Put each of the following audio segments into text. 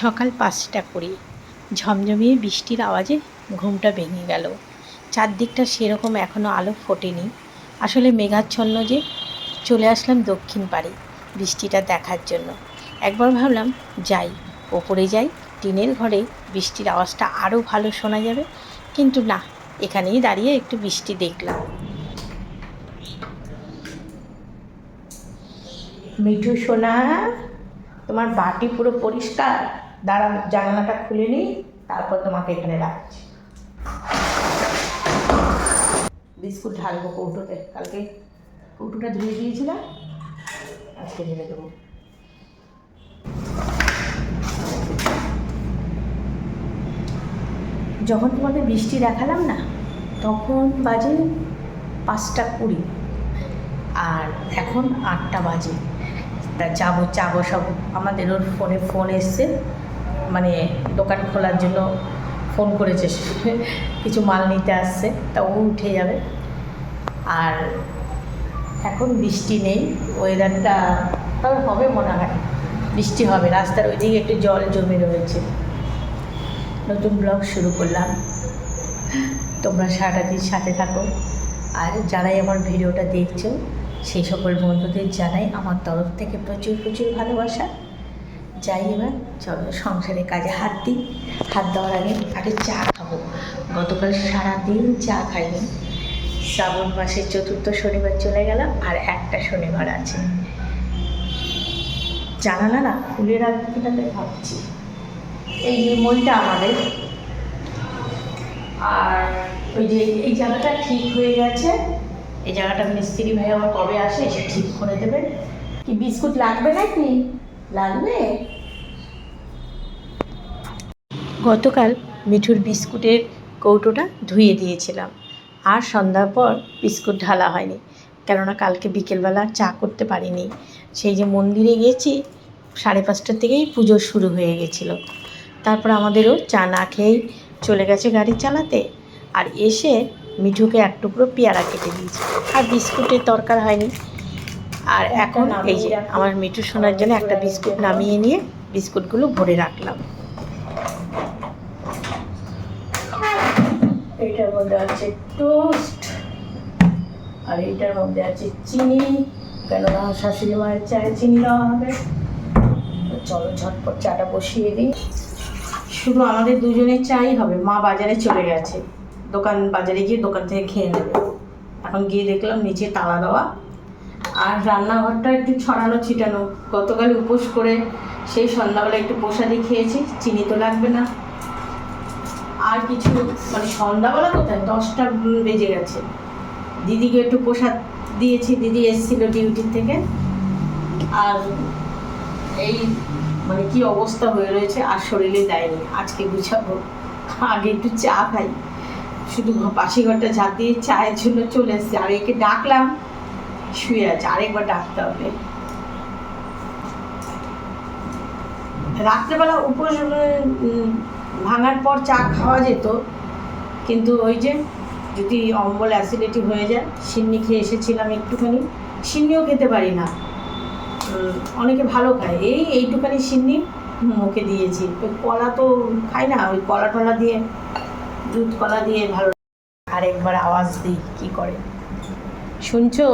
সকাল পাঁচটা করে ঝমঝমিয়ে বৃষ্টির আওয়াজে ঘুমটা ভেঙে গেল। চারদিকটা সেরকম এখনও আলো ফোটেনি। আসলে মেঘাচ্ছন্ন যে, চলে আসলাম দক্ষিণ পাড়ে বৃষ্টিটা দেখার জন্য। একবার ভাবলাম, যাই, ওপরে যাই, টিনের ঘরে বৃষ্টির আওয়াজটা আরও ভালো শোনা যাবে। কিন্তু না, এখানেই দাঁড়িয়ে একটু বৃষ্টি দেখলাম। মিঠু সোনা, তোমার বাটি পুরো পরিষ্কার? দাঁড়া জানালাটা খুলে নিই, তারপর তোমাকে এখানে রাখছি। বিস্কুট ঢালবো কৌটোতে, কালকে কৌটোটা ধুয়ে দিয়েছিলাম, আজকে ঢেলে দেবো। যখন তোমাদের বৃষ্টি দেখালাম না, তখন বাজে পাঁচটা কুড়ি, আর এখন আটটা বাজে। তা যাব চা বসাবো আমাদের ওর ফোনে, ফোন এসছে। মানে দোকান খোলার জন্য ফোন করেছে। কিছু মাল নিতে আসছে, তা ও উঠে যাবে। আর এখন বৃষ্টি নেই ওয়েদারটা তবে হবে মনে হয়। বৃষ্টি হবে, রাস্তার ওইদিকে একটু জল জমে রয়েছে। নতুন ব্লগ শুরু করলাম। তোমরা সারাটা দিন সাথে থাকো। আর যারাই আমার ভিডিওটা দেখছ, সেই সকল বন্ধুদের জানাই আমার তরফ থেকে প্রচুর প্রচুর ভালোবাসা। যাই এবার, চলো সংসারে কাজে হাত দিই। হাত দেওয়ার আগে আগে চা খাব। গতকাল সারাদিন চা খাইনি। শ্রাবণ মাসের চতুর্থ শনিবার চলে গেল আর একটা শনিবার আছে। জানালা না খুলে রাখব কিনাতে ভাবছি। এই যে মইটা আমাদের। আর ওই যে এই জায়গাটা ঠিক হয়ে গেছে। এই জায়গাটা মিস্ত্রি ভাই আমার কবে আসে এসে ঠিক করে দেবে। কি বিস্কুট লাগবে নাকি? লাগবে গতকাল মিঠুর বিস্কুটের কৌটোটা ধুয়ে দিয়েছিলাম। আর সন্ধ্যার পর বিস্কুট ঢালা হয়নি, কেননা কালকে বিকেলবেলা চা করতে পারিনি। সেই যে মন্দিরে গেছি, সাড়ে পাঁচটার থেকেই পুজো শুরু হয়ে গেছিল। তারপর আমাদেরও চা না খেয়েই চলে গেছে গাড়ি চালাতে। আর এসে মিঠুকে এক টুকরো পেয়ারা কেটে দিয়েছি। আর বিস্কুটের দরকার হয়নি আর এখন এই যে আমার মিঠু শোনার জন্য একটা বিস্কুট নামিয়ে নিয়ে বিস্কুটগুলো ভরে রাখলাম। এইটার মধ্যে আছে টোস্ট আর এইটার মধ্যে আছে চিনি কেননা শাশুড়ি মায়ের চায়ে চিনি দেওয়া হবে। তো চলো ঝটপট চাটা বসিয়ে দিই। শুধু আমাদের দুজনের চাই হবে মা বাজারে চলে গেছে। দোকান বাজারে গিয়ে দোকান থেকে খেয়ে নেবে। এখন গিয়ে দেখলাম নিচে তালা দেওয়া। আর রান্নাঘরটা একটু ছড়ানো ছিটানো। গতকাল উপোস করে সেই সন্ধ্যাবেলা একটু প্রসাদি খেয়েছি, চিনি তো লাগবে না। আর কিছু মানে সন্ধ্যাবেলা কোথায়? দশটা বেজে গেছে। দিদিকে একটু প্রসাদ দিয়েছি, দিদি এসেছিল ডিউটির থেকে। আর এই মানে কি অবস্থা হয়ে রয়েছে, আর শরীরে দেয়নি। আজকে গুছাবো। আগে একটু চা খাই। শুধু পাশে ঘরটা ঝাঁপ দিয়ে চায়ের জন্য চলে এসছে। আর একে ডাকলাম শুয়ে আছে, আরেকবার ডাকতে হবে। রাত্রেবেলা উপোস ভাঙার পর চা খাওয়া যেত, কিন্তু ওই যে যদি অম্বল অ্যাসিডিটি হয়ে যায়, সিন্নি খেয়ে এসেছিলাম একটুখানি, সিন্নিও খেতে পারি না। অনেকে ভালো খায়। এই এইটুখানি সিন্নি মুখে দিয়েছি। ওই কলা তো খাই না, ওই কলা টলা দিয়ে, দুধ কলা দিয়ে ভালো আরেকবার আওয়াজ দিই, কি করে? শুনছো?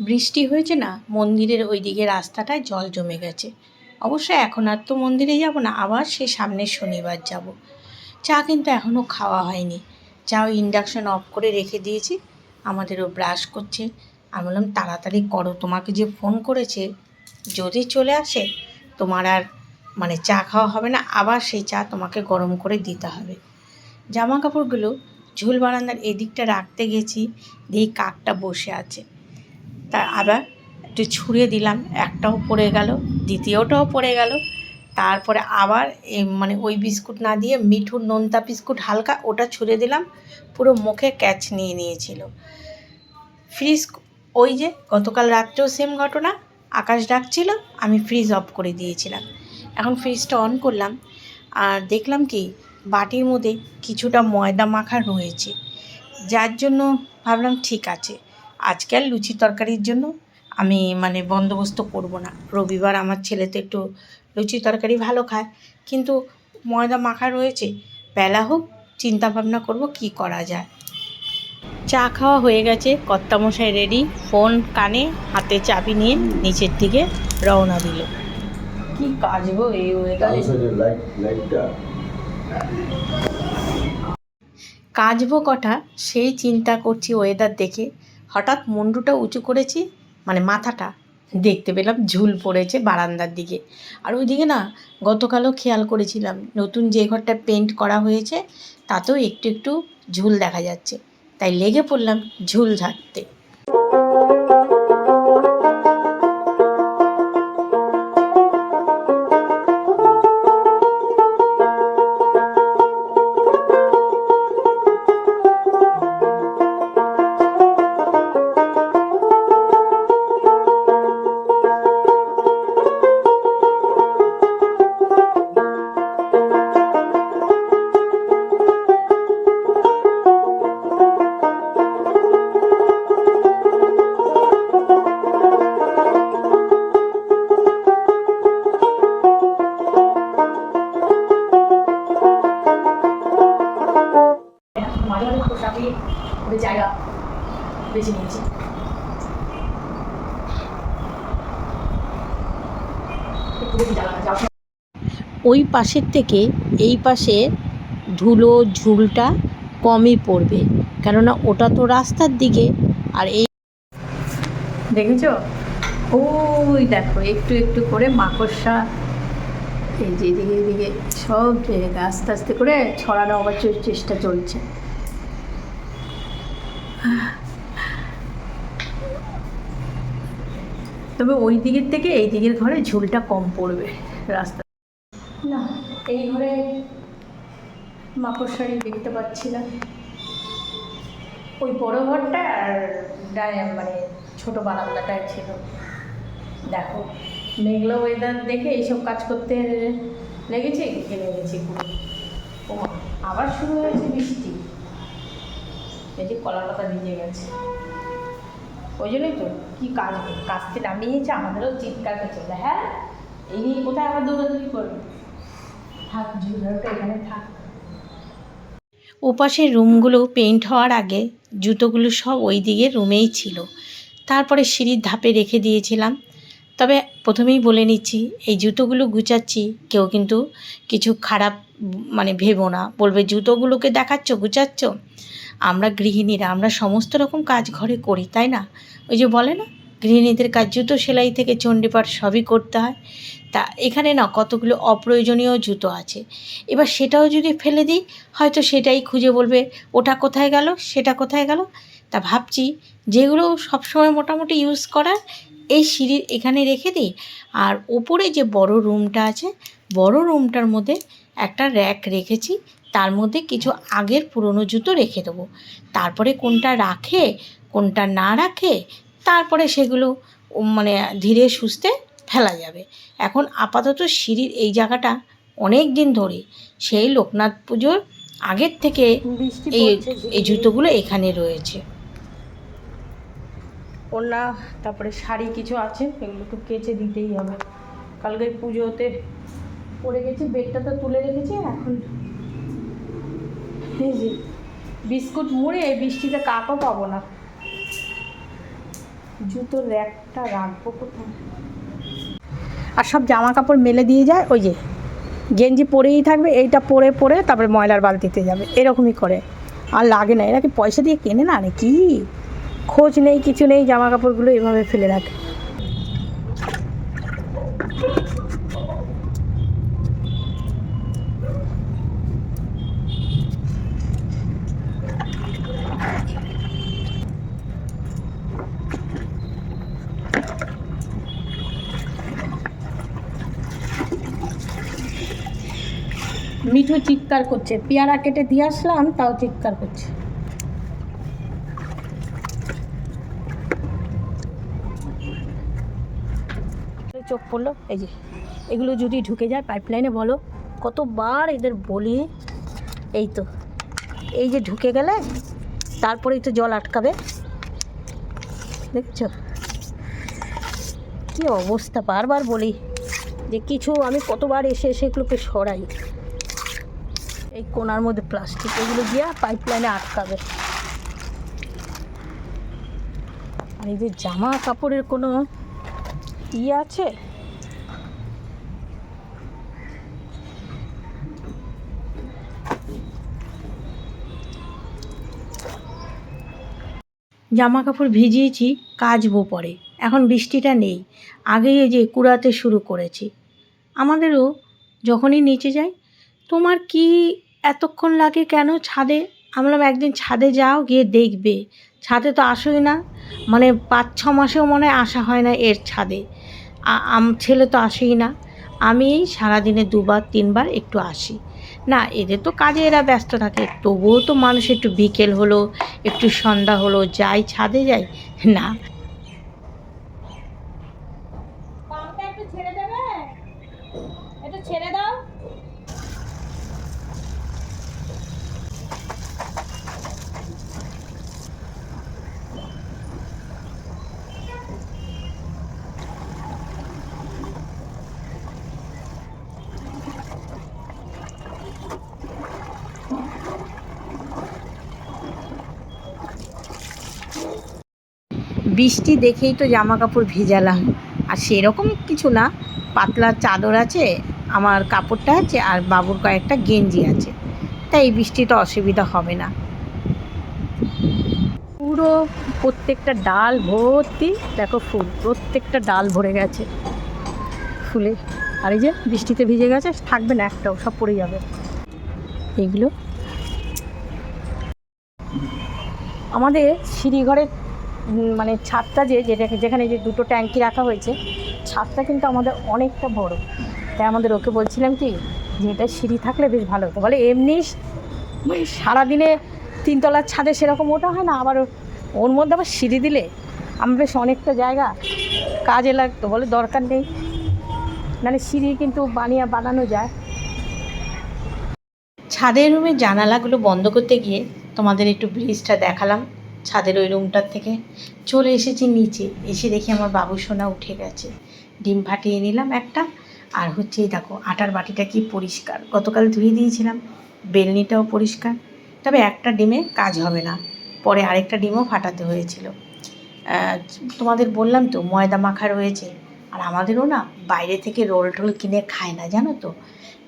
বৃষ্টি হয়েছে না, মন্দিরের ওইদিকে রাস্তাটায় জল জমে গেছে। অবশ্য এখন আর তো মন্দিরে যাব না, আবার সে সামনের শনিবার যাব। চা কিন্তু এখনও খাওয়া হয়নি। চা ওই ইন্ডাকশন অফ করে রেখে দিয়েছি, আমাদেরও ব্রাশ করছে। আমি বললাম, তাড়াতাড়ি করো, তোমাকে যে ফোন করেছে, যদি চলে আসে, তোমার আর মানে চা খাওয়া হবে না, আবার সেই চা তোমাকে গরম করে দিতে হবে। জামা কাপড়গুলো ঝুল বারান্দার এদিকটা রাখতে গেছি, দিয়ে কাকটা বসে আছে। তা আবার একটু ছুঁড়ে দিলাম, একটাও পড়ে গেল, দ্বিতীয়টাও পড়ে গেল। তারপরে আবার মানে ওই বিস্কুট না দিয়ে মিঠুর নোনতা বিস্কুট হালকা ওটা ছুঁড়ে দিলাম, পুরো মুখে ক্যাচ নিয়ে নিয়েছিল। ফ্রিজ ওই যে গতকাল রাত্রেও সেম ঘটনা, আকাশ ডাকছিল, আমি ফ্রিজ অফ করে দিয়েছিলাম। এখন ফ্রিজটা অন করলাম, আর দেখলাম কি বাটির মধ্যে কিছুটা ময়দা মাখা রয়েছে, যার জন্য ভাবলাম ঠিক আছে। আজকে আর লুচি তরকারির জন্য আমি মানে বন্দোবস্ত করব না। রবিবার আমার ছেলে তো একটু লুচি তরকারি ভালো খায়। কিন্তু ময়দা মাখা রয়েছে বেলা হোক চিন্তা ভাবনা করব কি করা যায়। চা খাওয়া হয়ে গেছে কর্তামশাই রেডি ফোন কানে হাতে চাবি নিয়ে নিচের দিকে রওনা দিল। কি কাজ গো এই ওয়েদারে কাচবো কটা সেই চিন্তা করছি ওয়েদার দেখে। হঠাৎ মুন্ডুটা উঁচু করেছি মানে মাথাটা দেখতে পেলাম, ঝুল পড়েছে বারান্দার দিকে। আর ওইদিকে না, গতকালও খেয়াল করেছিলাম, নতুন যে ঘরটা পেন্ট করা হয়েছে, তাতেও একটু একটু ঝুল দেখা যাচ্ছে। তাই লেগে পড়লাম ঝুল ঝাড়তে। বেছে নিয়েছি ওই পাশের থেকে এই পাশে ধুলো ঝুলটা কমই পড়বে কেননা ওটা তো রাস্তার দিকে আর এই দেখেছ? ওই দেখো একটু একটু করে মাকড়সা এই যে এদিকে এদিকে সব জায়গায় আস্তে আস্তে করে ছড়ানো আবার চেষ্টা চলছে। তবে ওই দিকের থেকে এই দিকের ঘরে ঝুলটা কম পড়বে রাস্তা। না, এই ঘরে মাকড়সারি দেখতে পাচ্ছি না। ওই বড় ঘরটা আর ডায়- মানে ছোট বারান্দাটায় ছিল। দেখো, মেঘলা ওয়েদার দেখে এইসব কাজ করতে লেগেছে ঘেমে গেছি ও আবার শুরু হয়েছে বৃষ্টি। এই যে কলা পাতা ভিজে গেছে। ওই জন্যই তো কি কাজ কাজতে নামিয়েছে আমাদেরও চিৎকার করছে বলে, হ্যাঁ এই নিয়ে কোথায় আবার দৌড়াদৌড়ি করবে? থাক ঝুলাটা এখানে থাক। ওপাশের রুমগুলো পেন্ট হওয়ার আগে জুতোগুলো সব ওই দিকে রুমেই ছিল। তারপরে সিঁড়ির ধাপে রেখে দিয়েছিলাম। তবে প্রথমেই বলে নিচ্ছি এই জুতোগুলো গুছাচ্ছি কেউ কিন্তু কিছু খারাপ মানে ভেবো না। বলবে জুতোগুলোকে দেখাচ্ছ গুছাচ্ছ? আমরা গৃহিণীরা, আমরা সমস্ত রকম কাজ ঘরে করি, তাই না? ওই যে বলে না, গৃহিণীদের কাজ জুতো, সেলাই থেকে চণ্ডীপাঠ সবই করতে হয়। তা এখানে না কতগুলো অপ্রয়োজনীয় জুতো আছে। এবার সেটাও যদি ফেলে দিই, হয়তো সেটাই খুঁজে বলবে, ওটা কোথায় গেল? সেটা কোথায় গেল? তা ভাবছি, যেগুলো সবসময় মোটামুটি ইউজ করার, এই সিঁড়ির এখানে রেখে দিই। আর ওপরে যে বড় রুমটা আছে, বড় রুমটার মধ্যে একটা র্যাক রেখেছি তার মধ্যে কিছু আগের পুরনো জুতো রেখে দেবো। তারপরে কোনটা রাখে কোনটা না রাখে তারপরে সেগুলো মানে ধীরে সুস্থে ফেলা যাবে। এখন আপাতত সিঁড়ির এই জায়গাটা অনেক দিন ধরে সেই লোকনাথ পুজোর আগের থেকে এই এই জুতোগুলো এখানে রয়েছে। ওড়না তারপরে শাড়ি কিছু আছে এগুলো তো কেচে দিতেই হবে। কালকে পুজোতে পড়ে গেছে, বেডটা তো তুলে রেখেছি, এখন বিস্কুট মুড়ে এই বৃষ্টিতে কাপও পাবো না। জুতোর র্যাকটা রাখব কোথায়? আর সব জামা কাপড় মেলে দিয়ে যায়, ওই যে গেঞ্জি পরেই থাকবে, এইটা পরে পরে তারপরে ময়লার বালতিতে যাবে, এরকমই করে। আর লাগে না, এরা কি পয়সা দিয়ে কেনে না নাকি খোঁজ নেই, কিছু নেই জামা কাপড়গুলো এভাবে ফেলে রাখে মিঠু চিৎকার করছে। পেয়ারা কেটে দিয়ে আসলাম, তাও চিৎকার করছে। চোখ পড়ল, এই যে, এগুলো যদি ঢুকে যায় পাইপলাইনে বলো। কতবার এদের বলি, এই তো, এই যে ঢুকে গেলে তারপরেই তো জল আটকাবে। দেখছ? কি অবস্থা, বারবার বলি যে কিছু আমি কতবার এসে এসে এগুলোকে সরাই। এই কোনার মধ্যে প্লাস্টিক, এগুলো গিয়ে পাইপ লাইনে আটকাবে। আর এই যে জামা কাপড়ের কোনো ইয়ে আছে? জামা কাপড় ভিজিয়েছি, কাচবো পরে। এখন বৃষ্টিটা নেই। আগেই যে কুড়াতে শুরু করেছি। আমাদেরও যখনই নিচে যাই, তোমার কি এতক্ষণ লাগে কেন? ছাদে? আমি বললাম, একদিন ছাদে যাও, গিয়ে দেখবে। ছাদে তো আসোই না। মানে পাঁচ, ছ মাসেও মনে হয় আসা হয় না এর ছাদে। আম, ছেলে তো আসেই না। আমি এই সারাদিনে দুবার, তিনবার একটু আসি। না, এদের তো কাজে এরা ব্যস্ত থাকে। তবুও তো মানুষ একটু বিকেল হলো, একটু সন্ধ্যা হলো, যাই ছাদে যাই। না পাম্পটা একটু ছেড়ে দেবে একটু ছেড়ে দাও বৃষ্টি দেখেই তো জামা কাপড় ভিজালাম। আর সেরকম কিছু না, পাতলা চাদর আছে, আমার কাপড়টা আছে, আর বাবুর কয়েকটা গেঞ্জি আছে। তাই এই বৃষ্টিতে অসুবিধা হবে না। পুরো প্রত্যেকটা ডাল ভর্তি, দেখো ফুল, প্রত্যেকটা ডাল ভরে গেছে। ফুলে, আর এই যে বৃষ্টিতে ভিজে গেছে, থাকবে না একটাও, সব পড়ে যাবে। এইগুলো আমাদের সিঁড়িঘরের মানে ছাদটা যে, যেটা যেখানে যে দুটো ট্যাঙ্কি রাখা হয়েছে, ছাদটা কিন্তু আমাদের অনেকটা বড়। তাই আমাদের ওকে বলছিলাম কি, যে এটা সিঁড়ি থাকলে বেশ ভালো হতো। বলে, এমনি মানে সারাদিনে তিনতলার ছাদে সেরকম ওটা হয় না। আবার ওর মধ্যে আবার সিঁড়ি দিলে আমার বেশ অনেকটা জায়গা কাজে লাগতো। বলে, দরকার নেই। মানে সিঁড়ি কিন্তু বানিয়ে বানানো যায়। ছাদের রুমের জানালাগুলো বন্ধ করতে গিয়ে তোমাদের একটু ব্রিজটা দেখালাম। ছাদের ওই রুমটার থেকে চলে এসেছি নিচে। এসে দেখি আমার বাবু সোনা উঠে গেছে। ডিম ফাটিয়ে নিলাম একটা। আর হচ্ছে এই দেখো, আটার বাটিটা কি পরিষ্কার। গতকাল ধুয়ে দিয়েছিলাম, বেলনিটাও পরিষ্কার। তবে একটা ডিমে কাজ হবে না। পরে আরেকটা ডিমও ফাটাতে হয়েছিল। তোমাদের বললাম তো, ময়দা মাখা রয়েছে। আর আমাদেরও না বাইরে থেকে রোল টোল কিনে খায় না, জানো তো?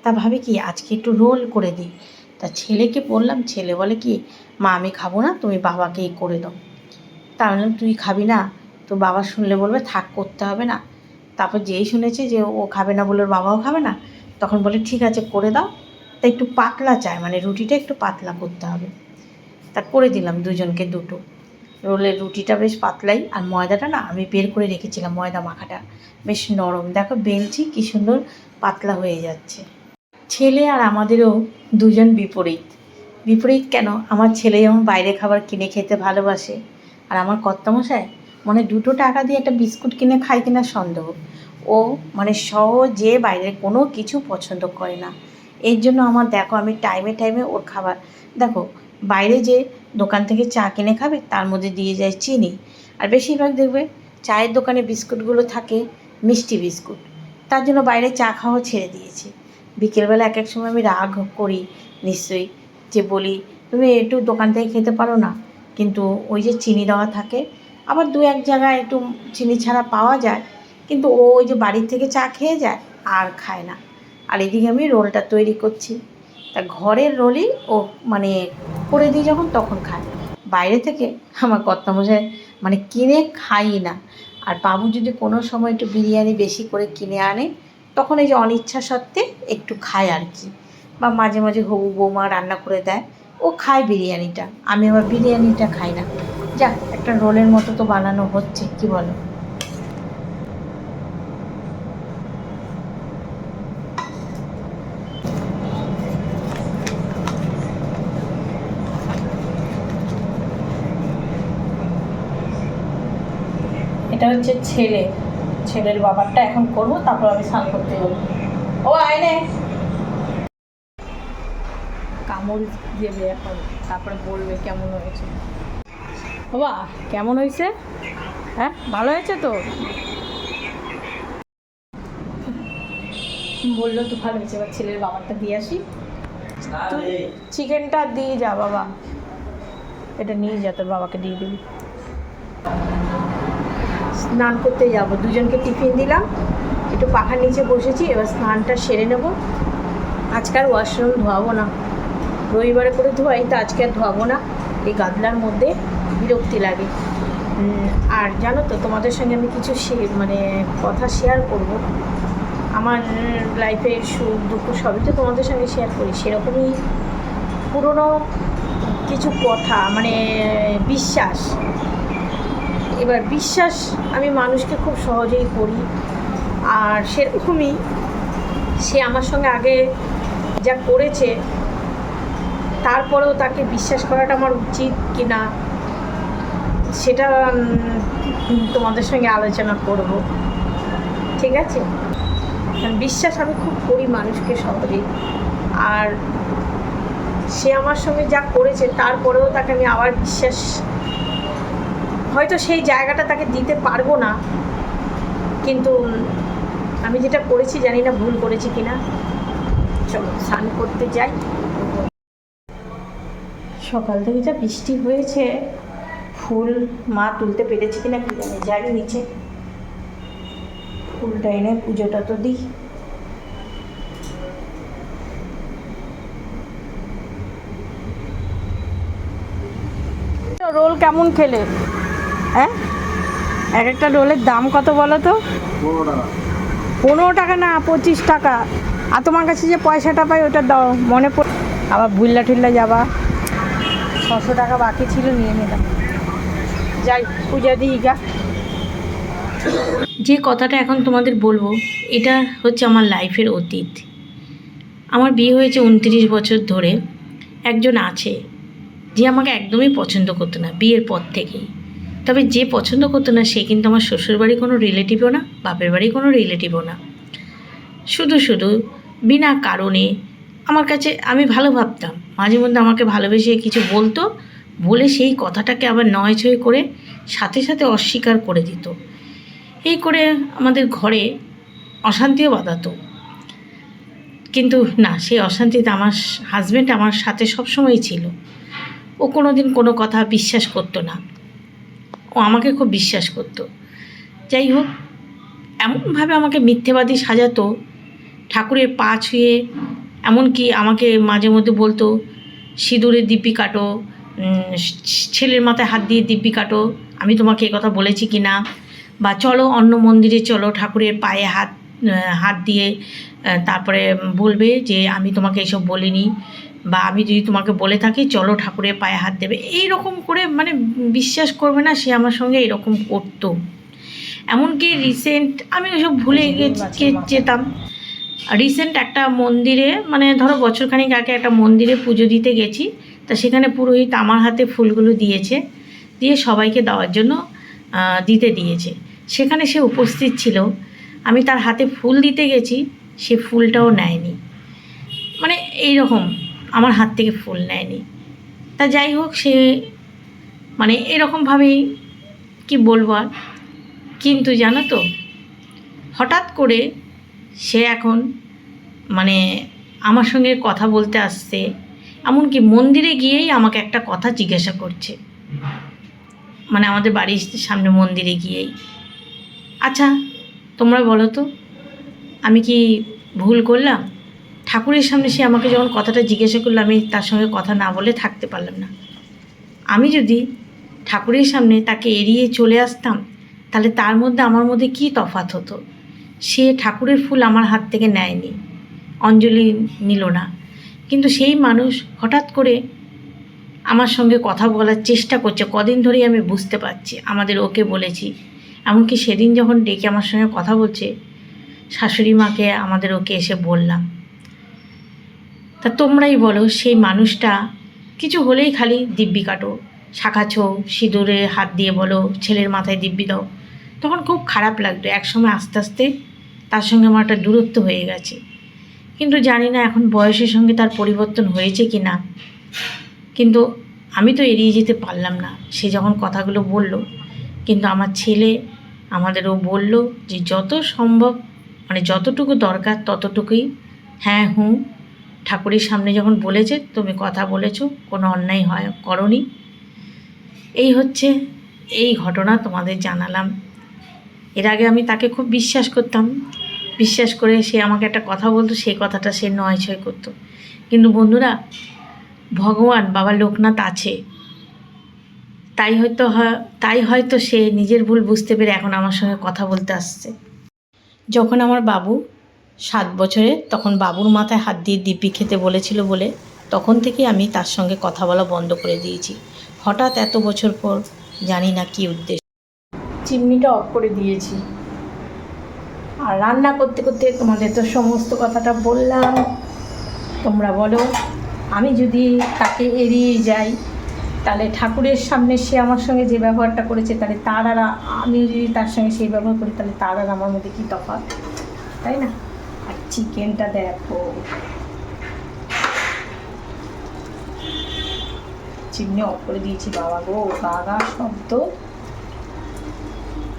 তা ভাবে কি, আজকে একটু রোল করে দিই। তা ছেলেকে বললাম, ছেলে বলে কি, মা, আমি খাব না, তুমি বাবাকেই করে দাও। তা বললাম, তুই খাবি না? তো বাবা শুনলে বলবে, থাক, করতে হবে না। তারপর যেই শুনেছে যে ও খাবে না বলে বাবাও খাবে না, তখন বলে, ঠিক আছে, করে দাও। তা একটু পাতলা চায় মানে রুটিটা একটু পাতলা করতে হবে। তা করে দিলাম দুজনকে দুটো। রোলের রুটিটা বেশ পাতলাই, আর ময়দাটা না আমি বের করে রেখেছিলাম, ময়দা মাখাটা। বেশ নরম। দেখো বেলছি কী সুন্দর পাতলা হয়ে যাচ্ছে। ছেলে আর আমাদেরও দুজন বিপরীত। বিপরীত কেন? আমার ছেলে যেমন বাইরে খাবার কিনে খেতে ভালোবাসে, আর আমার কর্তামশাই মানে দুটো টাকা দিয়ে একটা বিস্কুট কিনে খায় কিনা সন্দেহ। ও মানে সহজে বাইরের কোনো কিছু পছন্দ করে না। এর জন্য আমার দেখো, আমি টাইমে টাইমে ওর খাবার, দেখো, বাইরে যে দোকান থেকে চা কিনে খাবে, তার মধ্যে দিয়ে যায় চিনি। আর বেশিরভাগ দেখবে চায়ের দোকানে বিস্কুটগুলো থাকে মিষ্টি বিস্কুট। তার জন্য বাইরে চা খাওয়া ছেড়ে দিয়েছি। বিকেলবেলা এক এক সময় আমি রাগ করি, নিশ্চয়ই। যে বলি, তুমি একটু দোকান থেকে খেতে পারো না? কিন্তু ওই যে চিনি দেওয়া থাকে, আবার দু এক জায়গায় একটু চিনি ছাড়া পাওয়া যায়, কিন্তু ও ওই যে বাড়ির থেকে চা খেয়ে যায়, আর খায় না। আর এদিকে আমি রোলটা তৈরি করছি। তা ঘরের রোলই ও মানে করে দিই যখন, তখন খায়। বাইরে থেকে আমার কর্তামশাই মানে কিনে খাই না। আর বাবু যদি কোনো সময় একটু বিরিয়ানি বেশি করে কিনে আনে তখন এই যে অনিচ্ছা সত্ত্বে একটু খায় আর কি। বা মাঝে মাঝে হবু বৌমা রান্না করে দেয়, ও খায় বিরিয়ানিটা। আমি আবার বিরিয়ানিটা খাই না। যাক, একটা রোলের মতো তো বানানো হচ্ছে, কি বলো? এটা হচ্ছে ছেলে। ছেলের বাবারটা এখন করব তারপর আমি স্নান করতে যাব। ও আয়নে কামড় দেবে এখন তারপরে বলবে কেমন হয়েছে। বাবা কেমন হয়েছে? হ্যাঁ ভালো হয়েছে তো? বলল তো ভালো হয়েছে এবার ছেলের বাবারটা দিয়ে আসি। তুই চিকেনটা দিয়ে যা বাবা। এটা নিয়ে যা তোর বাবাকে দিয়ে দিবি। স্নান করতে যাব। দুজনকে টিফিন দিলাম, একটু পাখার নিচে বসেছি, এবার স্নানটা সেরে নেব। আজকে আর ওয়াশরুম ধোয়াবো না। রবিবারে করে ধোয়াই, তো আজকে আর ধোয়াবো না। এই গাদলার মধ্যে বিরক্তি লাগে। আর জানো তো, তোমাদের সঙ্গে আমি কিছু মানে কথা শেয়ার করব। আমার লাইফের সুখ, দুঃখ সবই তো তোমাদের সঙ্গে শেয়ার করি। সেরকমই পুরনো কিছু কথা মানে বিশ্বাস। এবার বিশ্বাস আমি মানুষকে খুব সহজেই করি। আর সেরকমই সে আমার সঙ্গে আগে যা করেছে, তারপরেও তাকে বিশ্বাস করাটা আমার উচিত কি না সেটা তোমাদের সঙ্গে আলোচনা করব। ঠিক আছে? বিশ্বাস আমি খুব করি মানুষকে সহজেই। আর সে আমার সঙ্গে যা করেছে, তারপরেও তাকে আমি আবার বিশ্বাস হয়তো সেই জায়গাটা তাকে দিতে পারব না, কিন্তু আমি যেটা করেছি জানি না ভুল করেছি কিনা। চলো, স্নান করতে যাই। সকাল থেকে যা বৃষ্টি হয়েছে, ফুল মা তুলতে পেরেছে কিনা কি জানি, যাই নিচে। ফুলটা এনে পুজোটা তো দিই। রোল কেমন খেলে? হ্যাঁ? এক একটা রোলের দাম কত বলো তো? পনেরো টাকা। না পঁচিশ টাকা। আর তোমার কাছে যে পয়সাটা পাই ওটা দাও মনে পড় আবার বুল্লা টুল্লা যাবা। ছশো টাকা বাকি ছিল নিয়ে নিলাম। যাই পূজা দিই গা। যে কথাটা এখন তোমাদের বলব এটা হচ্ছে আমার লাইফের অতীত। আমার বিয়ে হয়েছে উনত্রিশ বছর ধরে। একজন আছে যে আমাকে একদমই পছন্দ করতো না বিয়ের পর থেকেই। তবে যে পছন্দ করতো না, সে কিন্তু আমার শ্বশুরবাড়ি কোনো রিলেটিভও না, বাপের বাড়ি কোনো রিলেটিভও না। শুধু শুধু বিনা কারণে আমার কাছে আমি ভালো ভাবতাম। মাঝে মধ্যে আমাকে ভালোবেসে কিছু বলতো, বলে সেই কথাটাকে আবার নয় ছয় করে সাথে সাথে অস্বীকার করে দিত। এই করে আমাদের ঘরে অশান্তিও বাঁধাতো। কিন্তু না সেই অশান্তিতে আমার হাজব্যান্ড আমার সাথে সবসময় ছিল। ও কোনো দিন কোনো কথা বিশ্বাস করতো না। আমাকে খুব বিশ্বাস করতো। যাই হোক এমনভাবে আমাকে মিথ্যেবাদী সাজাতো, ঠাকুরের পা ছুঁয়ে, এমনকি আমাকে মাঝে মধ্যে বলতো সিঁদুরে দিব্যি কাটো ছেলের মাথায় হাত দিয়ে দিব্যি কাটো, আমি তোমাকে কথা বলেছি কি না? বা চলো অন্য মন্দিরে চলো, ঠাকুরের পায়ে হাত হাত দিয়ে তারপরে বলবে যে, আমি তোমাকে এসব বলিনি। বা আমি যদি তোমাকে বলে থাকি চলো ঠাকুরের পায়ে হাত দেবে। এই রকম করে মানে বিশ্বাস করবে না সে আমার সঙ্গে এরকম করতো। এমনকি রিসেন্ট আমি ওসব ভুলে যেতাম রিসেন্ট একটা মন্দিরে মানে ধরো বছরখানিক আগে একটা মন্দিরে পুজো দিতে গেছি তা সেখানে পুরোহিত আমার হাতে ফুলগুলো দিয়েছে দিয়ে সবাইকে দেওয়ার জন্য দিতে দিয়েছে। সেখানে সে উপস্থিত ছিল। আমি তার হাতে ফুল দিতে গেছি সে ফুলটাও নেয়নি। মানে এই রকম আমার হাত থেকে ফুল নেয়নি। তা যাই হোক, সে মানে এরকমভাবেই কি বলব আর? কিন্তু জানো তো, হঠাৎ করে সে এখন মানে আমার সঙ্গে কথা বলতে আসছে, এমনকি মন্দিরে গিয়েই আমাকে একটা কথা জিজ্ঞাসা করছে। মানে আমাদের বাড়ির সামনে মন্দিরে গিয়েই। আচ্ছা তোমরা বলো তো, আমি কি ভুল করলাম? ঠাকুরের সামনে সে আমাকে যখন কথাটা জিজ্ঞাসা করল, আমি তার সঙ্গে কথা না বলে থাকতে পারলাম না। আমি যদি ঠাকুরের সামনে তাকে এড়িয়ে চলে আসতাম, তাহলে তার মধ্যে আমার মধ্যে কী তফাৎ হতো? সে ঠাকুরের ফুল আমার হাত থেকে নেয়নি, অঞ্জলি নিল না। কিন্তু সেই মানুষ হঠাৎ করে আমার সঙ্গে কথা বলার চেষ্টা করছে। কদিন ধরেই আমি বুঝতে পারছি, আমাদের ওকে বলেছি। এমনকি সেদিন যখন ডেকে আমার সঙ্গে কথা বলছে, শাশুড়ি মাকে আমাদের ওকে এসে বললাম তা তোমরাই বলো, সেই মানুষটা কিছু হলেই খালি দিব্যি কাটো। শাখা ছৌ সিঁদুরে হাত দিয়ে বলো, ছেলের মাথায় দিব্যি দাও। তখন খুব খারাপ লাগতো একসময় আস্তে আস্তে তার সঙ্গে আমার একটা দূরত্ব হয়ে গেছে। কিন্তু জানি না এখন বয়সের সঙ্গে তার পরিবর্তন হয়েছে কি না। কিন্তু আমি তো এড়িয়ে যেতে পারলাম না। সে যখন কথাগুলো বলল, কিন্তু আমার ছেলে আমাদেরও বলল যে যত সম্ভব মানে যতটুকু দরকার ততটুকুই। হ্যাঁ হুঁ ঠাকুরের সামনে যখন বলেছে, তুমি কথা বলেছ, কোনো অন্যায় হয়, করনি। এই হচ্ছে এই ঘটনা তোমাদের জানালাম। এর আগে আমি তাকে খুব বিশ্বাস করতাম। বিশ্বাস করে সে আমাকে একটা কথা বলতো, সেই কথাটা সে নয় ছয় করতো। কিন্তু বন্ধুরা, ভগবান, বাবা লোকনাথ আছে। তাই হয়তো হয়- তাই হয়তো সে নিজের ভুল বুঝতে পেরে এখন আমার সঙ্গে কথা বলতে আসছে। যখন আমার বাবু সাত বছরে তখন বাবুর মাথায় হাত দিয়ে দিব্যি খেতে বলেছিল বলে তখন থেকে আমি তার সঙ্গে কথা বলা বন্ধ করে দিয়েছি। হঠাৎ এত বছর পর জানি না কি উদ্দেশ্য। চিমনিটা অফ করে দিয়েছি। আর রান্না করতে করতে তোমাদের তো সমস্ত কথাটা বললাম। তোমরা বলো, আমি যদি তাকে এড়িয়ে যাই, তাহলে ঠাকুরের সামনে সে আমার সঙ্গে যে ব্যবহারটা করেছে, তাহলে তার আর আমি যদি তার সঙ্গে সেই ব্যবহার করি, তাহলে তার আর আমার মধ্যে কী তফাৎ? তাই না? চিকেনটা দেখো। চিমনি অফ করে দিয়েছি বাবা গো গা গা শব্দ।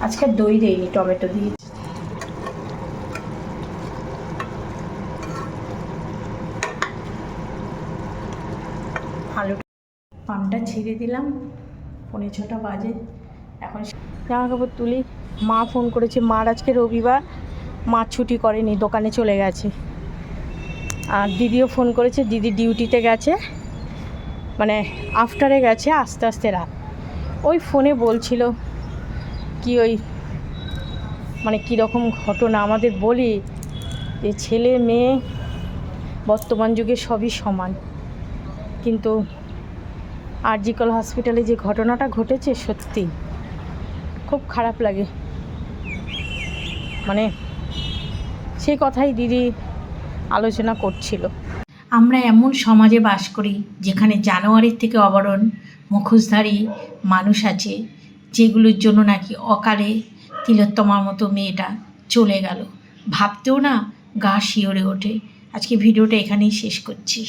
আজকে দই দেয়নি টমেটো দিয়েছি আলু পানটা ছেড়ে দিলাম, পৌনে ছটা বাজে। এখন জামা কাপড় তুলি, মা ফোন করেছে, মার আজকে রবিবার। মা ছুটি করেনি, দোকানে চলে গেছে। আর দিদিও ফোন করেছে, দিদি ডিউটিতে গেছে মানে আফটারে গেছে আস্তে আস্তে রাত। ওই ফোনে বলছিল, কি ওই মানে কীরকম ঘটনা, আমাদের বলি যে ছেলে, মেয়ে বর্তমান যুগে সবই সমান। কিন্তু আরজিকল হসপিটালে যে ঘটনাটা ঘটেছে সত্যি, খুব খারাপ লাগে। মানে সেই কথাই দিদি আলোচনা করছিল। আমরা এমন সমাজে বাস করি যেখানে জানুয়ারির থেকে অবরণ মুখোশধারী মানুষ আছে, যেগুলোর জন্য নাকি অকালে তিলোত্তমার মতো মেয়েটা চলে গেল। ভাবতেও না গা শিওরে ওঠে। আজকে ভিডিওটা এখানেই শেষ করছি।